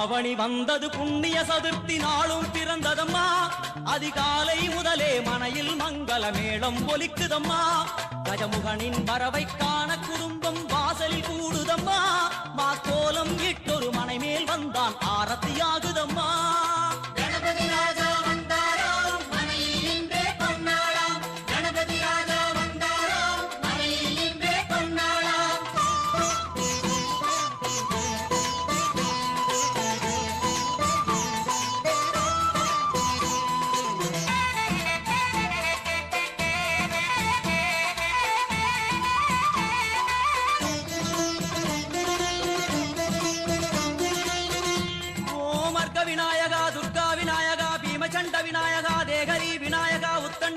ஆவணி வந்தது புண்ணிய சதுர்த்தி நாளும் பிறந்ததம்மா. அதிகாலை முதலே மனையில் மங்கள மேளம் ஒலிக்குதம்மா. கஜமுகனின் வரவை காண குடும்பம் வாசலில் கூடுதம்மா.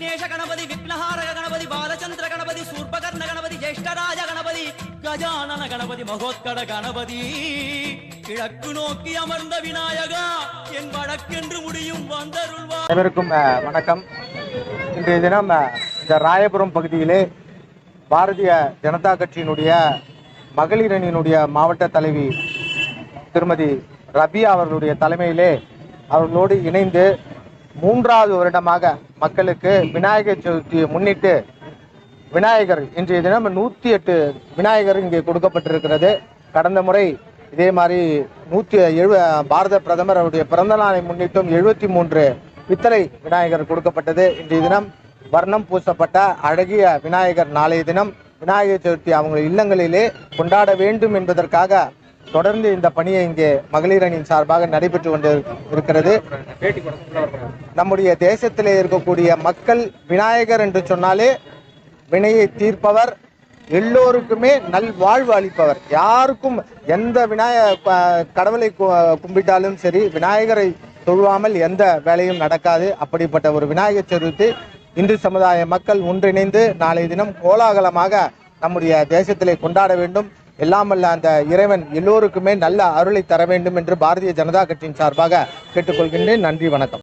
விக்னேஷ கணபதி விக்னஹாரக கணபதி பாலச்சந்திர கணபதி சூர்பகர்ண கணபதி ஜேஷ்டராஜ கணபதி கஜானன கணபதி மகோத்கட கணபதி கிழக்கு நோக்கி அமர்ந்த விநாயகா என் வடக்கென்று முடியும் வந்தருள்வா. அனைவருக்கும் வணக்கம். இன்றைய தினம் இந்த ராயபுரம் பகுதியிலே பாரதிய ஜனதா கட்சியினுடைய மகளிர் அணியினுடைய மாவட்ட தலைவி திருமதி ரபியா அவர்களுடைய தலைமையிலே அவர்களோடு இணைந்து மூன்றாவது வருடமாக மக்களுக்கு விநாயகர் சதுர்த்தியை முன்னிட்டு விநாயகர் இன்றைய தினம் நூற்றி எட்டு விநாயகர் இங்கே கொடுக்கப்பட்டிருக்கிறது. கடந்த முறை இதே மாதிரி நூற்றி எழு பாரத பிரதமர் அவருடைய பிறந்த நாளை முன்னிட்டும் எழுபத்தி மூன்று பித்தளை விநாயகர் கொடுக்கப்பட்டது. இன்றைய தினம் வர்ணம் பூசப்பட்ட அழகிய விநாயகர் நாளைய தினம் விநாயகர் சதுர்த்தி அவங்க இல்லங்களிலே கொண்டாட வேண்டும் என்பதற்காக தொடர்ந்து இந்த பணியை இங்கே மகளிர் அணியின் சார்பாக நடைபெற்று கொண்டு இருக்கிறது. நம்முடைய தேசத்திலே இருக்கக்கூடிய மக்கள் விநாயகர் என்று சொன்னாலே வினையை தீர்ப்பவர் எல்லோருக்குமே நல்வாழ்வு அளிப்பவர். யாருக்கும் எந்த விநாய கடவுளை கும்பிட்டாலும் சரி விநாயகரை தொழுவாமல் எந்த வேலையும் நடக்காது. அப்படிப்பட்ட ஒரு விநாயகர் சதுர்த்தி இந்து சமுதாய மக்கள் ஒன்றிணைந்து நாளைய தினம் கோலாகலமாக நம்முடைய தேசத்திலே கொண்டாட வேண்டும். எல்லாம் அல்ல அந்த இறைவன் எல்லோருக்குமே நல்ல அருளை தர வேண்டும் என்று பாரதிய ஜனதா கட்சியின் சார்பாக கேட்டுக்கொள்கின்றேன். நன்றி வணக்கம்.